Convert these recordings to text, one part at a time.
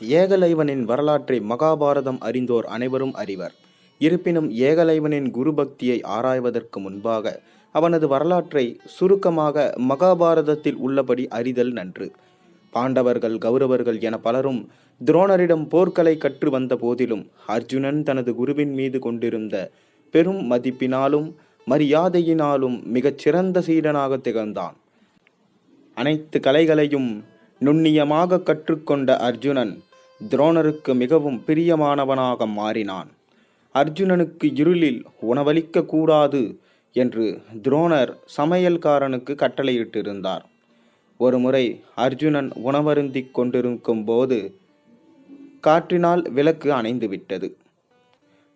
ஏகலைவனின் வரலாற்றை மகாபாரதம் அறிந்தோர் அனைவரும் அறிவர். இருப்பினும் ஏகலைவனின் குரு பக்தியை ஆராய்வதற்கு முன்பாக அவனது வரலாற்றை சுருக்கமாக மகாபாரதத்தில் உள்ளபடி அறிதல் நன்று. பாண்டவர்கள் கௌரவர்கள் என பலரும் துரோணரிடம் போர்க்களை கற்று வந்த போதிலும் அர்ஜுனன் தனது குருவின் மீது கொண்டிருந்த பெரும் மதிப்பினாலும் மரியாதையினாலும் மிகச் சிறந்த சீடனாக திகழ்ந்தான். அனைத்து கலைகளையும் நுண்ணியமாக கற்றுக்கொண்ட அர்ஜுனன் துரோணருக்கு மிகவும் பிரியமானவனாக மாறினான். அர்ஜுனனுக்கு இருளில் உணவளிக்க கூடாது என்று துரோணர் சமையல்காரனுக்கு கட்டளையிட்டிருந்தார். ஒருமுறை அர்ஜுனன் உணவருந்திக் கொண்டிருக்கும் போது காற்றினால் விளக்கு அணைந்துவிட்டது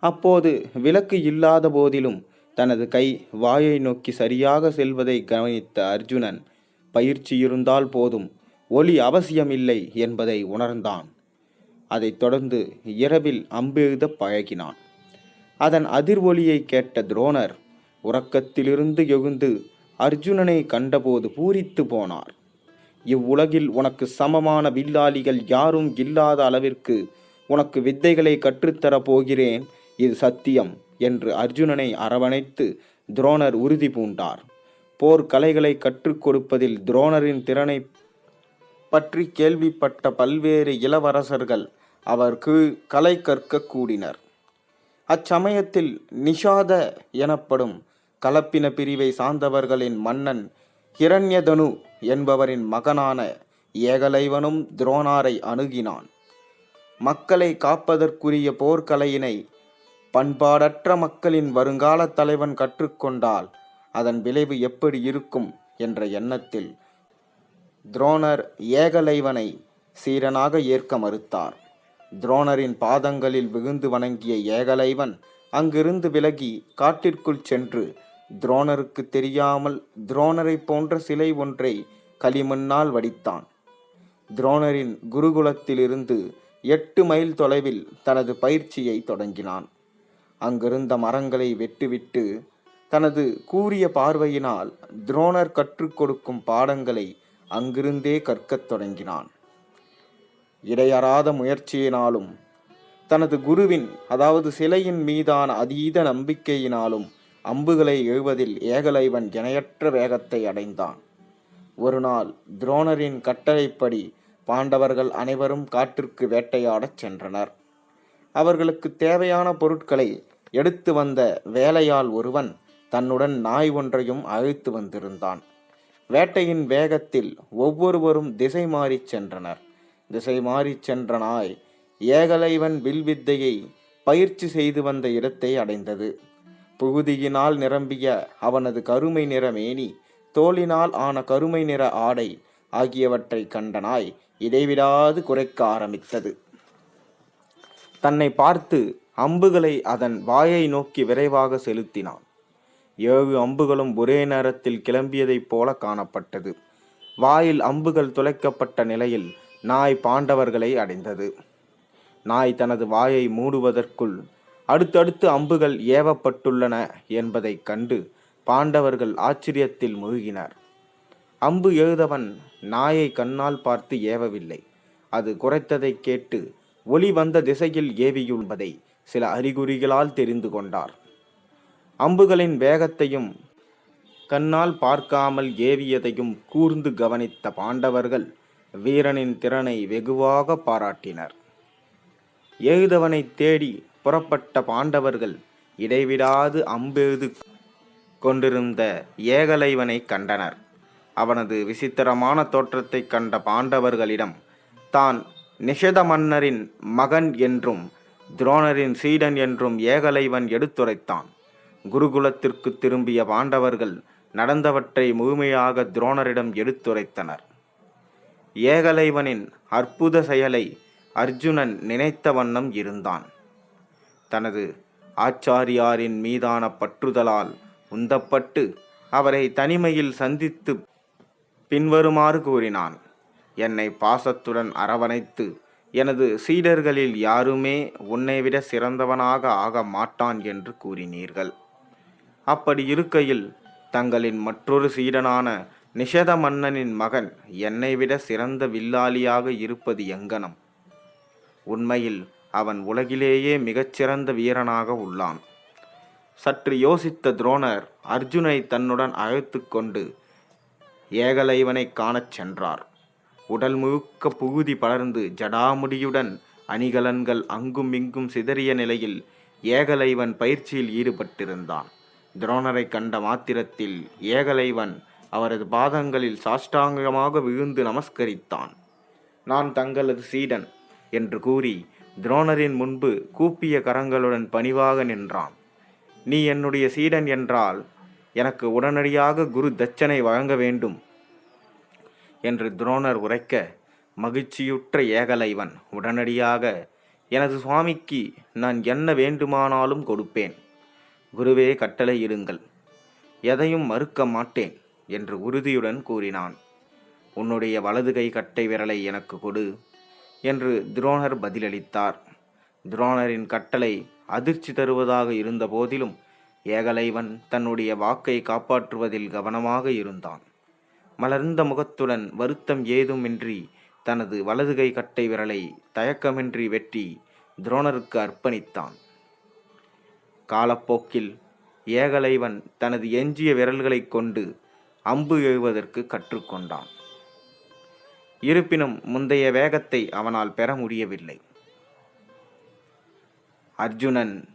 அப்போது விளக்கு இல்லாத போதிலும் தனது கை வாயை நோக்கி சரியாக செல்வதை கவனித்த அர்ஜுனன் பயிற்சி இருந்தால் போதும் ஒளி அவசியமில்லை என்பதை உணர்ந்தான். அதைத் தொடர்ந்து இரவில் அம்பெழுத பழகினான். அதன் அதிர்வொலியை கேட்ட துரோணர் உறக்கத்திலிருந்து எழுந்து அர்ஜுனனை கண்டபோது பூரித்து போனார். இவ்வுலகில் உனக்கு சமமான வில்லாளிகள் யாரும் இல்லாத அளவிற்கு உனக்கு வித்தைகளை கற்றுத்தரப் போகிறேன் இது சத்தியம் என்று அர்ஜுனனை அரவணைத்து துரோணர் உறுதி பூண்டார். போர் கலைகளை கற்றுக் கொடுப்பதில் துரோணரின் திறனை பற்றி கேள்விப்பட்ட பல்வேறு இளவரசர்கள் அவருக்கு கலை கற்க கூடினர். அச்சமயத்தில் நிஷாத எனப்படும் கலப்பின பிரிவை சார்ந்தவர்களின் மன்னன் ஹிரண்யதனு என்பவரின் மகனான ஏகலைவனும் துரோணாரை அணுகினான். மக்களை காப்பதற்குரிய போர்க்கலையினை பண்பாடற்ற மக்களின் வருங்கால தலைவன் கற்றுக்கொண்டால் அதன் விளைவு எப்படி இருக்கும் என்ற எண்ணத்தில் துரோணர் ஏகலைவனை சீரனாக ஏற்க மறுத்தார். துரோணரின் பாதங்களில் விழுந்து வணங்கிய ஏகலைவன் அங்கிருந்து விலகி காட்டிற்குள் சென்று துரோணருக்கு தெரியாமல் துரோணரை போன்ற சிலை ஒன்றை களிமண்ணால் வடித்தான். துரோணரின் குருகுலத்திலிருந்து எட்டு மைல் தொலைவில் தனது பயிற்சியை தொடங்கினான். அங்கிருந்த மரங்களை வெட்டுவிட்டு தனது கூரிய பார்வையினால் துரோணர் கற்றுக் கொடுக்கும் பாடங்களை அங்கிருந்தே கற்கத் தொடங்கினான். இடையறாத முயற்சியினாலும் தனது குருவின் அதாவது சிலையின் மீதான அதீத நம்பிக்கையினாலும் அம்புகளை எழுவதில் ஏகலைவன் இணையற்ற வேகத்தை அடைந்தான். ஒரு நாள் துரோணரின் கட்டளைப்படி பாண்டவர்கள் அனைவரும் காட்டிற்கு வேட்டையாடச் சென்றனர். அவர்களுக்கு தேவையான பொருட்களை எடுத்து வந்த வேலையாள் ஒருவன் தன்னுடன் நாய் ஒன்றையும் அழைத்து வந்திருந்தான். வேட்டையின் வேகத்தில் ஒவ்வொருவரும் திசை மாறிச் சென்றனர். திசை மாறிச் சென்ற நாய் ஏகலைவன் வில்வித்தையை பயிற்சி செய்து வந்த இடத்தை அடைந்தது. புகுதியினால் நிரம்பிய அவனது கருமை நிற மேனி தோளினால் ஆன கருமை நிற ஆடை ஆகியவற்றை கண்ட நாய் இடைவிடாது குறைக்க ஆரம்பித்தது. தன்னை பார்த்து அம்புகளை அதன் வாயை நோக்கி விரைவாக செலுத்தினான். ஏழு அம்புகளும் ஒரே நேரத்தில் கிளம்பியதைப் போல காணப்பட்டது. வாயில் அம்புகள் துளைக்கப்பட்ட நிலையில் நாய் பாண்டவர்களை அடைந்தது. நாய் தனது வாயை மூடுவதற்குள் அடுத்தடுத்து அம்புகள் ஏவப்பட்டுள்ளன என்பதைக் கண்டு பாண்டவர்கள் ஆச்சரியத்தில் மூழ்கினார். அம்பு எழுதவன் நாயை கண்ணால் பார்த்து ஏவவில்லை. அது குறைத்ததைக் கேட்டு ஒளி வந்த திசையில் ஏவியுள்ளதை சில அறிகுறிகளால் தெரிந்து கொண்டார். அம்புகளின் வேகத்தையும் கண்ணால் பார்க்காமல் ஏவியதையும் கூர்ந்து கவனித்த பாண்டவர்கள் வீரனின் திறனை வெகுவாக பாராட்டினர். எழுதவனை தேடி புறப்பட்ட பாண்டவர்கள் இடைவிடாது அம்பெய்து கொண்டிருந்த ஏகலைவனை கண்டனர். அவனது விசித்திரமான தோற்றத்தைக் கண்ட பாண்டவர்களிடம் தான் நிஷத மன்னரின் மகன் என்றும் துரோணரின் சீடன் என்றும் ஏகலைவன் எடுத்துரைத்தான். குருகுலத்திற்கு திரும்பிய பாண்டவர்கள் நடந்தவற்றை முழுமையாக துரோணரிடம் எடுத்துரைத்தனர். ஏகலைவனின் அற்புத செயலை அர்ஜுனன் நினைத்த வண்ணம் இருந்தான். தனது ஆச்சாரியாரின் மீதான பற்றுதலால் உந்தப்பட்டு அவரை தனிமையில் சந்தித்து பின்வருமாறு கூறினான். என்னை பாசத்துடன் அரவணைத்து எனது சீடர்களில் யாருமே உன்னை விட சிறந்தவனாக ஆக மாட்டான் என்று கூறினீர்கள். அப்படி இருக்கையில் தங்களின் மற்றொரு சீடனான நிஷத மன்னனின் மகன் என்னை விட சிறந்த வில்லாளியாக இருப்பது எங்கனம்? உண்மையில் அவன் உலகிலேயே மிகச்சிறந்த வீரனாக உள்ளான். சற்று யோசித்த துரோணர் அர்ஜுனை தன்னுடன் அழைத்து கொண்டு ஏகலைவனை காணச் சென்றார். உடல் முழுக்க புகுதி படர்ந்து ஜடாமுடியுடன் அணிகலன்கள் அங்கும் இங்கும் சிதறிய நிலையில் ஏகலைவன் பயிற்சியில் ஈடுபட்டிருந்தான். துரோணரை கண்ட மாத்திரத்தில் ஏகலைவன் அவரது பாதங்களில் சாஷ்டாங்கமாக விழுந்து நமஸ்கரித்தான். நான் தங்களது சீடன் என்று கூறி துரோணரின் முன்பு கூப்பிய கரங்களுடன் பணிவாக நின்றான். நீ என்னுடைய சீடன் என்றால் எனக்கு உடனடியாக குரு தட்சனை வழங்க வேண்டும் என்று துரோணர் உரைக்க மகிழ்ச்சியுற்ற ஏகலைவன் உடனடியாக எனது சுவாமிக்கு நான் என்ன வேண்டுமானாலும் கொடுப்பேன். குருவே கட்டளையிடுங்கள் எதையும் மறுக்க மாட்டேன் என்று உறுதியுடன் கூறினான். உன்னுடைய வலது கை கட்டை விரலை எனக்கு கொடு என்று துரோணர் பதிலளித்தார். துரோணரின் கட்டளை அதிர்ச்சி தருவதாக இருந்த போதிலும் ஏகலைவன் தன்னுடைய வாக்கை காப்பாற்றுவதில் கவனமாக இருந்தான். மலர்ந்த முகத்துடன் வருத்தம் ஏதுமின்றி தனது வலதுகை கட்டை விரலை தயக்கமின்றி வெட்டி துரோணருக்கு அர்ப்பணித்தான். காலப்போக்கில் ஏகலைவன் தனது எஞ்சிய விரல்களைக் கொண்டு அம்பு எழுவதற்கு கற்றுக்கொண்டான். இருப்பினும் முந்தைய வேகத்தை அவனால் பெற முடியவில்லை. அர்ஜுனன்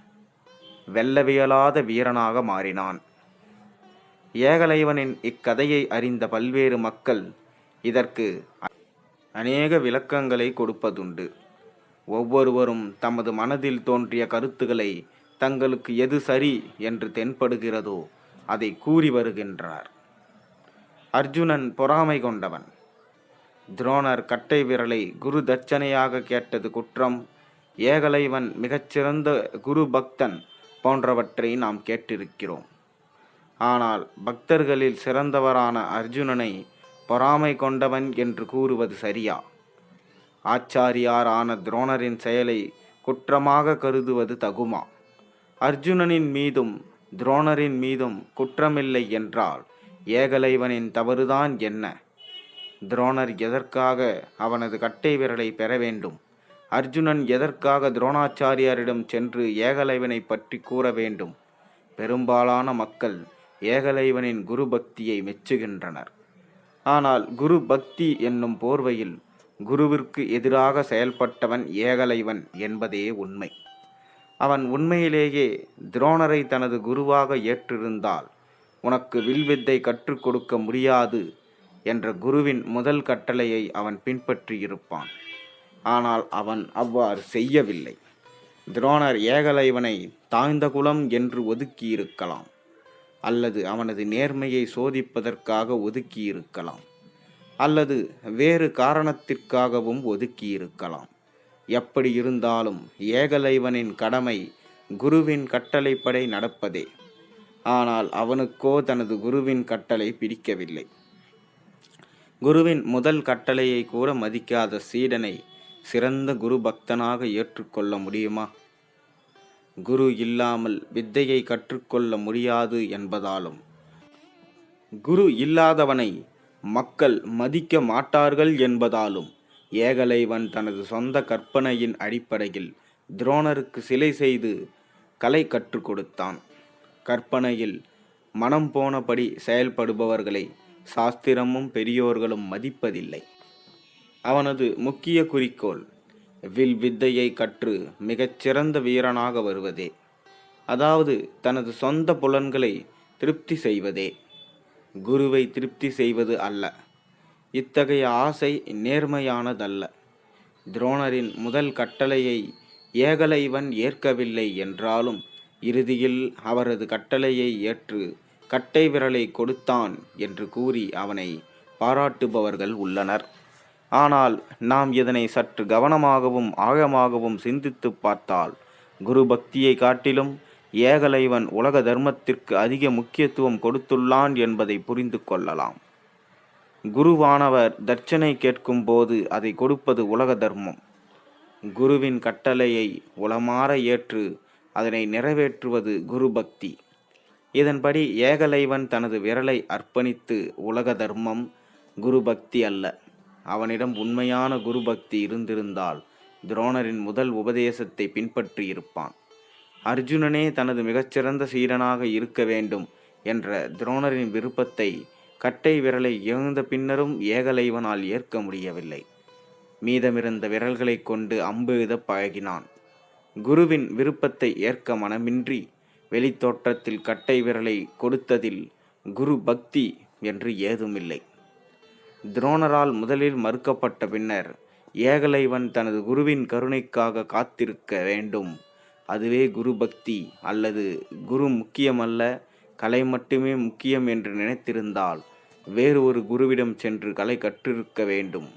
வெல்லவியலாத வீரனாக மாறினான். ஏகலைவனின் இக்கதையை அறிந்த பல்வேறு மக்கள் இதற்கு அநேக விளக்கங்களை கொடுப்பதுண்டு. ஒவ்வொருவரும் தமது மனதில் தோன்றிய கருத்துக்களை தங்களுக்கு எது சரி என்று தென்படுகிறதோ அதை கூறி வருகின்றார். அர்ஜுனன் பொறாமை கொண்டவன். துரோணர் கட்டை விரலை குரு தட்சணையாக கேட்டது குற்றம். ஏகலைவன் மிகச்சிறந்த குரு பக்தன் போன்றவற்றை நாம் கேட்டிருக்கிறோம். ஆனால் பக்தர்களில் சிறந்தவரான அர்ஜுனனை பொறாமை கொண்டவன் என்று கூறுவது சரியா? ஆச்சாரியாரான துரோணரின் செயலை குற்றமாக கருதுவது தகுமா? அர்ஜுனனின் மீதும் துரோணரின் மீதும் குற்றமில்லை என்றால் ஏகலைவனின் தவறுதான் என்ன? துரோணர் எதற்காக அவனது கட்டை விரலை பெற வேண்டும்? அர்ஜுனன் எதற்காக துரோணாச்சாரியாரிடம் சென்று ஏகலைவனை பற்றி கூற வேண்டும்? பெரும்பாலான மக்கள் ஏகலைவனின் குரு பக்தியை மெச்சுகின்றனர். ஆனால் குரு பக்தி என்னும் போர்வையில் குருவிற்கு எதிராக செயல்பட்டவன் ஏகலைவன் என்பதே உண்மை. அவன் உண்மையிலேயே துரோணரை தனது குருவாக ஏற்றிருந்தால் உனக்கு வில்வித்தை கற்றுக் கொடுக்க முடியாது என்ற குருவின் முதல் கட்டளையை அவன் பின்பற்றியிருப்பான். ஆனால் அவன் அவ்வாறு செய்யவில்லை. துரோணர் ஏகலைவனை தாழ்ந்த குலம் என்று ஒதுக்கியிருக்கலாம் அல்லது அவனது நேர்மையை சோதிப்பதற்காக ஒதுக்கியிருக்கலாம் அல்லது வேறு காரணத்திற்காகவும் ஒதுக்கியிருக்கலாம். எப்படி இருந்தாலும் ஏகலைவனின் கடமை குருவின் கட்டளைப்படை நடப்பதே. ஆனால் அவனுக்கோ தனது குருவின் கட்டளை பிடிக்கவில்லை. குருவின் முதல் கட்டளையை கூட மதிக்காத சீடனை சிறந்த குரு பக்தனாக ஏற்றுக்கொள்ள முடியுமா? குரு இல்லாமல் வித்தையை கற்றுக்கொள்ள முடியாது என்பதாலும். குரு இல்லாதவனை மக்கள் மதிக்க மாட்டார்கள் என்பதாலும். ஏகலைவன் தனது சொந்த கற்பனையின் அடிப்படையில் துரோணருக்கு சிலை செய்து கலை கற்றுக் கொடுத்தான். கற்பனையில் மனம் போனபடி செயல்படுபவர்களை சாஸ்திரமும் பெரியோர்களும் மதிப்பதில்லை. அவனது முக்கிய குறிக்கோள் வில் வித்தையை கற்று மிகச்சிறந்த வீரனாக வருவதே. அதாவது தனது சொந்த புலன்களை திருப்தி செய்வதே. குருவை திருப்தி செய்வது அல்ல. இத்தகைய ஆசை நேர்மையானதல்ல. துரோணரின் முதல் கட்டளையை ஏகலைவன் ஏற்கவில்லை என்றாலும் இறுதியில் அவரது கட்டளையை ஏற்று கட்டை விரலை கொடுத்தான் என்று கூறி அவனை பாராட்டுபவர்கள் உள்ளனர். ஆனால் நாம் இதனை சற்று கவனமாகவும் ஆழமாகவும் சிந்தித்துப் பார்த்தால் குரு பக்தியை காட்டிலும் ஏகலைவன் உலக தர்மத்திற்கு அதிக முக்கியத்துவம் கொடுத்துள்ளான் என்பதை புரிந்து கொள்ளலாம். குருவானவர் தட்சணை கேட்கும் போது அதை கொடுப்பது உலக தர்மம். குருவின் கட்டளையை உளமாற ஏற்று அதனை நிறைவேற்றுவது குரு பக்தி. இதன்படி ஏகலைவன் தனது விரலை அர்ப்பணித்து உலக தர்மம் குரு பக்தி அல்ல. அவனிடம் உண்மையான குரு பக்தி இருந்திருந்தால் துரோணரின் முதல் உபதேசத்தை பின்பற்றியிருப்பான் அர்ஜுனனே தனது மிகச்சிறந்த சீரனாக இருக்க வேண்டும் என்ற துரோணரின் விருப்பத்தை கட்டை விரலை இழந்த பின்னரும் ஏகலைவனால் ஏற்க முடியவில்லை. மீதமிருந்த விரல்களைக் கொண்டு அம்பு பழகினான். குருவின் விருப்பத்தை ஏற்க மனமின்றி வெளித்தோற்றத்தில் கட்டை விரலை கொடுத்ததில் குரு பக்தி என்று ஏதுமில்லை. துரோணரால் முதலில் மறுக்கப்பட்ட பின்னர் ஏகலைவன் தனது குருவின் கருணைக்காக காத்திருக்க வேண்டும். அதுவே குரு பக்தி அல்லது குரு முக்கியமல்ல. கலை மட்டுமே முக்கியம் என்று நினைத்திருந்தால் வேறு ஒரு குருவிடம் சென்று கலை கற்றிருக்க வேண்டும்.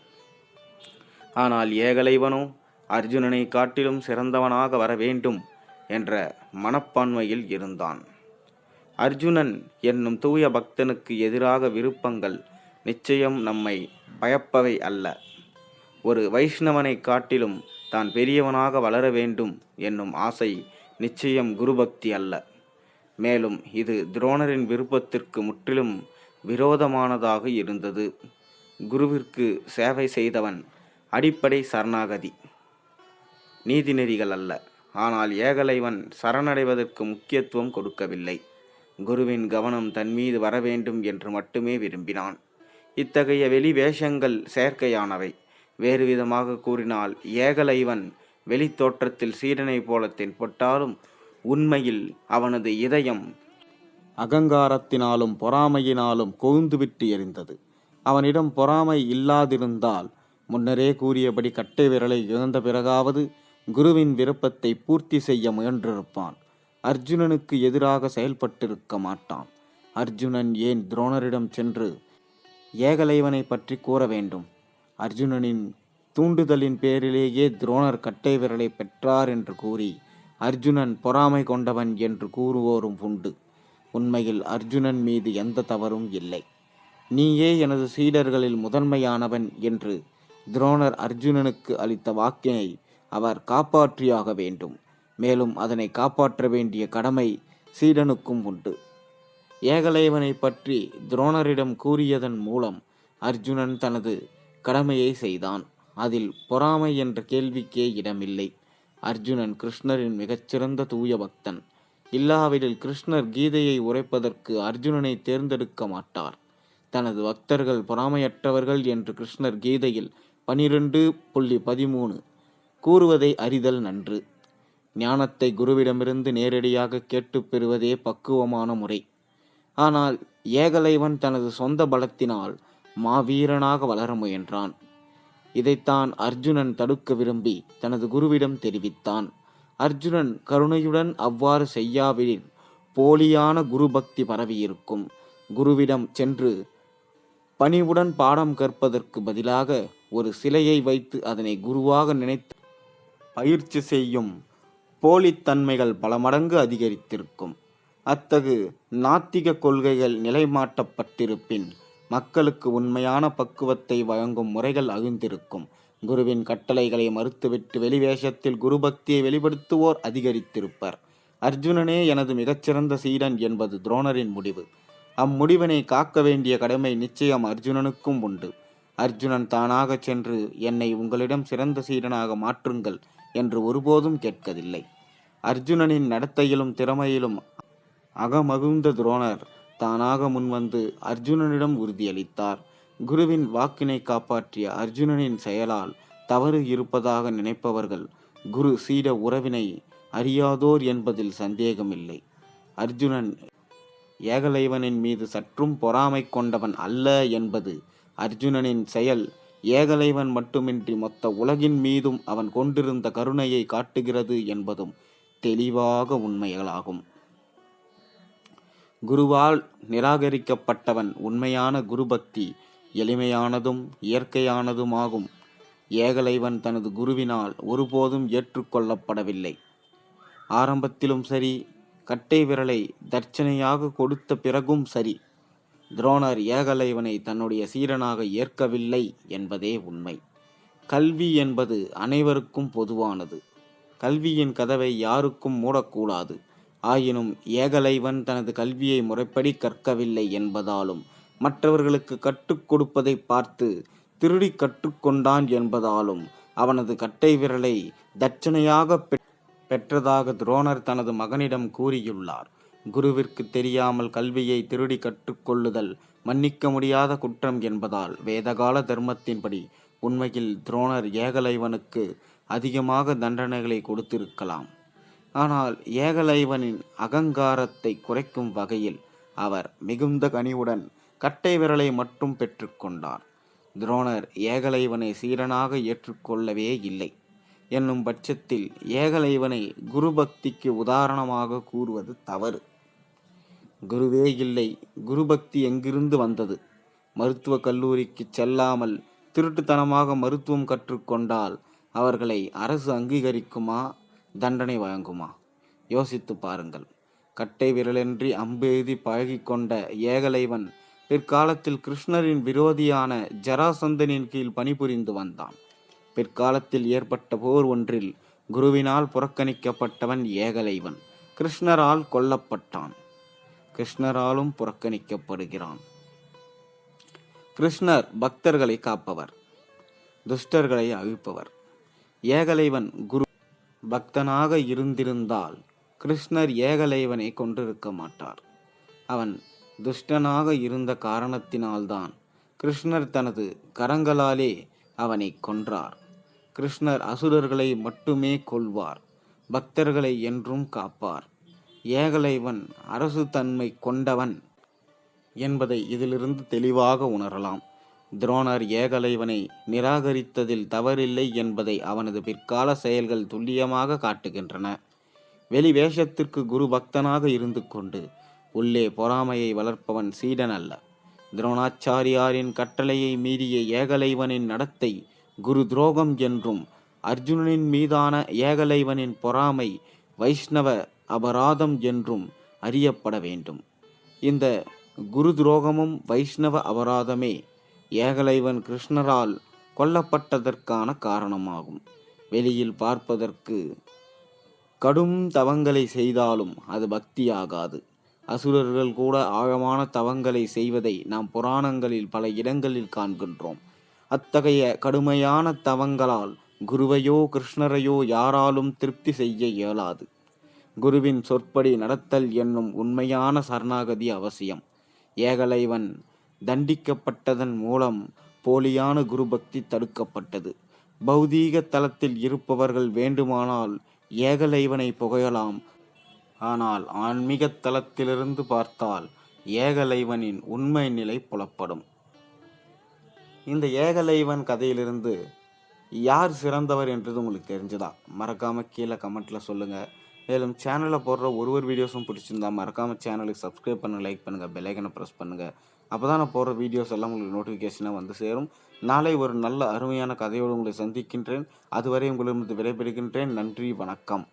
ஆனால் ஏகலைவனோ அர்ஜுனனை காட்டிலும் சிறந்தவனாக வர வேண்டும் என்ற மனப்பான்மையில் இருந்தான். அர்ஜுனன் என்னும் தூய பக்தனுக்கு எதிராக விருப்பங்கள் நிச்சயம் நம்மை பயப்பவை அல்ல. ஒரு வைஷ்ணவனை காட்டிலும் தான் பெரியவனாக வளர வேண்டும் என்னும் ஆசை நிச்சயம் குருபக்தி அல்ல. மேலும் இது துரோணரின் விருப்பத்திற்கு முற்றிலும் விரோதமானதாக இருந்தது. குருவிற்கு சேவை செய்தவன் அடிப்படை சரணாகதி. நீதிநெறிகள் அல்ல. ஆனால் ஏகலைவன் சரணடைவதற்கு முக்கியத்துவம் கொடுக்கவில்லை. குருவின் கவனம் தன் மீது வர வேண்டும் என்று மட்டுமே விரும்பினான். இத்தகைய வெளி வேஷங்கள் செயற்கையானவை. வேறு விதமாக கூறினால் ஏகலைவன் வெளித்தோற்றத்தில் சீடனை போல தென்பட்டாலும் உண்மையில் அவனது இதயம் அகங்காரத்தினாலும் பொறாமையினாலும் கொழுந்துவிட்டு எரிந்தது. அவனிடம் பொறாமை இல்லாதிருந்தால் முன்னரே கூறியபடி கட்டை விரலை இழந்த பிறகாவது குருவின் விருப்பத்தை பூர்த்தி செய்ய முயன்றிருப்பான். அர்ஜுனனுக்கு எதிராக செயல்பட்டிருக்க மாட்டான். அர்ஜுனன் ஏன் துரோணரிடம் சென்று ஏகலைவனை பற்றி கூற வேண்டும்? அர்ஜுனனின் தூண்டுதலின் பேரிலேயே துரோணர் கட்டை விரலை பெற்றார் என்று கூறி அர்ஜுனன் பொறாமை கொண்டவன் என்று கூறுவோரும் உண்டு. உண்மையில் அர்ஜுனன் மீது எந்த தவறும் இல்லை. நீயே எனது சீடர்களில் முதன்மையானவன் என்று துரோணர் அர்ஜுனனுக்கு அளித்த வாக்கினை அவர் காப்பாற்றியாக வேண்டும். மேலும் அதனை காப்பாற்ற வேண்டிய கடமை சீடனுக்கும் உண்டு. ஏகலைவனை பற்றி துரோணரிடம் கூறியதன் மூலம் அர்ஜுனன் தனது கடமையை செய்தான். அதில் பொறாமை என்ற கேள்விக்கே இடமில்லை. அர்ஜுனன் கிருஷ்ணரின் மிகச்சிறந்த தூய பக்தன். இல்லாவிடில் கிருஷ்ணர் கீதையை உரைப்பதற்கு அர்ஜுனனை தேர்ந்தெடுக்க மாட்டார். தனது பக்தர்கள் பொறாமையற்றவர்கள் என்று கிருஷ்ணர் கீதையில் பனிரெண்டு புள்ளி பதிமூணு கூறுவதை அறிதல் நன்று. ஞானத்தை குருவிடமிருந்து நேரடியாக கேட்டுப் பெறுவதே பக்குவமான முறை. ஆனால் ஏகலைவன் தனது சொந்த பலத்தினால் மாவீரனாக வளர முயன்றான். இதைத்தான் அர்ஜுனன் தடுக்க விரும்பி தனது குருவிடம் தெரிவித்தான். அர்ஜுனன் கருணையுடன் அவ்வாறு செய்யாவிடில் போலியான குரு பக்தி பரவியிருக்கும். குருவிடம் சென்று பணிவுடன் பாடம் கற்பதற்கு பதிலாக ஒரு சிலையை வைத்து அதனை குருவாக நினைத்து பயிற்சி செய்யும் போலித்தன்மைகள் பல மடங்கு அதிகரித்திருக்கும். அத்தகு நாத்திக கொள்கைகள் நிலைமாட்டப்பட்டிருப்பின் மக்களுக்கு உண்மையான பக்குவத்தை வழங்கும் முறைகள் அழிந்திருக்கும். குருவின் கட்டளைகளை மறுத்துவிட்டு வெளிவேஷத்தில் குருபக்தியை வெளிப்படுத்துவோர் அதிகரித்திருப்பர். அர்ஜுனனே எனது மிகச்சிறந்த சீடன் என்பது துரோணரின் முடிவு. அம்முடிவினை காக்க வேண்டிய கடமை நிச்சயம் அர்ஜுனனுக்கும் உண்டு. அர்ஜுனன் தானாகச் சென்று என்னை உங்களிடம் சிறந்த சீடனாக மாற்றுங்கள் என்று ஒருபோதும் கேட்கவில்லை. அர்ஜுனனின் நடத்தையிலும் திறமையிலும் அகமகுந்த துரோணர் தானாக முன்வந்து அர்ஜுனனிடம் உறுதியளித்தார். குருவின் வாக்கினை காப்பாற்றிய அர்ஜுனனின் செயலால் தவறு இருப்பதாக நினைப்பவர்கள் குரு சீட உறவினை அறியாதோர் என்பதில் சந்தேகமில்லை. அர்ஜுனன் ஏகலைவனின் மீது சற்றும் பொறாமை கொண்டவன் அல்ல என்பது அர்ஜுனனின் செயல். ஏகலைவன் மட்டுமின்றி மொத்த உலகின் மீதும் அவன் கொண்டிருந்த கருணையை காட்டுகிறது என்பதும் தெளிவாக உண்மைகளாகும். குருவால் நிராகரிக்கப்பட்டவன் உண்மையான குருபக்தி எளிமையானதும் இயற்கையானதுமாகும். ஏகலைவன் தனது குருவினால் ஒருபோதும் ஏற்றுக்கொள்ளப்படவில்லை. ஆரம்பத்திலும் சரி கட்டை விரலை தர்ச்சனையாக கொடுத்த பிறகும் சரி துரோணர் ஏகலைவனை தன்னுடைய சீரனாக ஏற்கவில்லை என்பதே உண்மை. கல்வி என்பது அனைவருக்கும் பொதுவானது. கல்வியின் கதவை யாருக்கும் மூடக்கூடாது. ஆயினும் ஏகலைவன் தனது கல்வியை முறைப்படி கற்கவில்லை என்பதாலும் மற்றவர்களுக்கு கற்றுக் கொடுப்பதை பார்த்து திருடி கற்றுக்கொண்டான் என்பதாலும் அவனது கட்டை விரலை தட்சணையாக பெற்றதாக துரோணர் தனது மகனிடம் கூறியுள்ளார். குருவிற்கு தெரியாமல் கல்வியை திருடி கற்றுக்கொள்ளுதல் மன்னிக்க முடியாத குற்றம் என்பதால் வேதகால தர்மத்தின்படி உண்மையில் துரோணர் ஏகலைவனுக்கு அதிகமாக தண்டனைகளை கொடுத்திருக்கலாம். ஆனால் ஏகலைவனின் அகங்காரத்தை குறைக்கும் வகையில் அவர் மிகுந்த கனிவுடன் கட்டை விரலை மட்டும் பெற்றுக்கொண்டார் துரோணர் ஏகலைவனை சீரனாக ஏற்றுக்கொள்ளவே இல்லை. என்னும் பட்சத்தில் ஏகலைவனை குரு பக்திக்கு உதாரணமாக கூறுவது தவறு. குருவே இல்லை குரு பக்தி எங்கிருந்து வந்தது? மருத்துவக் கல்லூரிக்கு செல்லாமல் திருட்டுத்தனமாக மருத்துவம் கற்றுக்கொண்டால் அவர்களை அரசு அங்கீகரிக்குமா? தண்டனை வழங்குமா? யோசித்து பாருங்கள். கட்டை விரலின்றி அம்பு எழுதி பழகிக்கொண்ட ஏகலைவன் பிற்காலத்தில் கிருஷ்ணரின் விரோதியான ஜராசந்தனின் கீழ் பணிபுரிந்து வந்தான். பிற்காலத்தில் ஏற்பட்ட போர் ஒன்றில் குருவினால் புறக்கணிக்கப்பட்டவன் ஏகலைவன். கிருஷ்ணரால் கொல்லப்பட்டான். கிருஷ்ணராலும் புறக்கணிக்கப்படுகிறான். கிருஷ்ணர் பக்தர்களை காப்பவர். துஷ்டர்களை அழிப்பவர். ஏகலைவன் குரு பக்தனாக இருந்திருந்தால் கிருஷ்ணர் ஏகலைவனை கொண்டிருக்க மாட்டார். அவன் துஷ்டனாக இருந்த காரணத்தினால்தான் கிருஷ்ணர் தனது கரங்களாலே அவனை கொன்றார். கிருஷ்ணர் அசுரர்களை மட்டுமே கொள்வார் பக்தர்களை என்றும் காப்பார். ஏகலைவன் அரசு தன்மை கொண்டவன் என்பதை இதிலிருந்து தெளிவாக உணரலாம். துரோணர் ஏகலைவனை நிராகரித்ததில் தவறில்லை என்பதை அவனது பிற்கால செயல்கள் துல்லியமாக காட்டுகின்றன. வெளி வேஷத்திற்கு குரு பக்தனாக இருந்து கொண்டு உள்ளே பொறாமையை வளர்ப்பவன் சீடன் அல்ல. துரோணாச்சாரியாரின் கட்டளையை மீறிய ஏகலைவனின் நடத்தை குரு துரோகம் என்றும் அர்ஜுனனின் மீதான ஏகலைவனின் பொறாமை வைஷ்ணவ அபராதம் என்றும் அறியப்பட வேண்டும். இந்த குரு துரோகமும் வைஷ்ணவ அபராதமே ஏகலைவன் கிருஷ்ணரால் கொல்லப்பட்டதற்கான காரணமாகும். வெளியில் பார்ப்பதற்கு கடும் தவங்களை செய்தாலும் அது பக்தியாகாது. அசுரர்கள் கூட ஆழமான தவங்களை செய்வதை நாம் புராணங்களில் பல இடங்களில் காண்கின்றோம். அத்தகைய கடுமையான தவங்களால் குருவையோ கிருஷ்ணரையோ யாராலும் திருப்தி செய்ய இயலாது. குருவின் சொற்படி நடத்தல் என்னும் உண்மையான சரணாகதி அவசியம். ஏகலைவன் தண்டிக்கப்பட்டதன் மூலம் போலியான குருபக்தி தடுக்கப்பட்டது. பௌதீக தளத்தில் இருப்பவர்கள் வேண்டுமானால் ஏகலைவனை புகழலாம் ஆனால் ஆன்மீக தளத்திலிருந்து பார்த்தால் ஏகலைவனின் உண்மை நிலை புலப்படும். இந்த ஏகலைவன் கதையிலிருந்து யார் சிறந்தவர் என்றது உங்களுக்கு தெரிஞ்சதா? மறக்காமல் கீழே கமெண்ட்டில் சொல்லுங்கள் மேலும் சேனலில் போடுற ஒரு ஒரு வீடியோஸும் பிடிச்சிருந்தா மறக்காமல் சேனலுக்கு சப்ஸ்கிரைப் பண்ண லைக் பண்ணுங்கள் பெல்லைக்கனை ப்ரெஸ் அப்போ தான் நான் போடுற வீடியோஸ் எல்லாம் உங்களுக்கு நோட்டிஃபிகேஷனாக வந்து சேரும். நாளை ஒரு நல்ல அருமையான கதையோடு உங்களை சந்திக்கின்றேன். அதுவரை உங்களிடமிருந்து விடைபெறுகின்றேன். நன்றி வணக்கம்.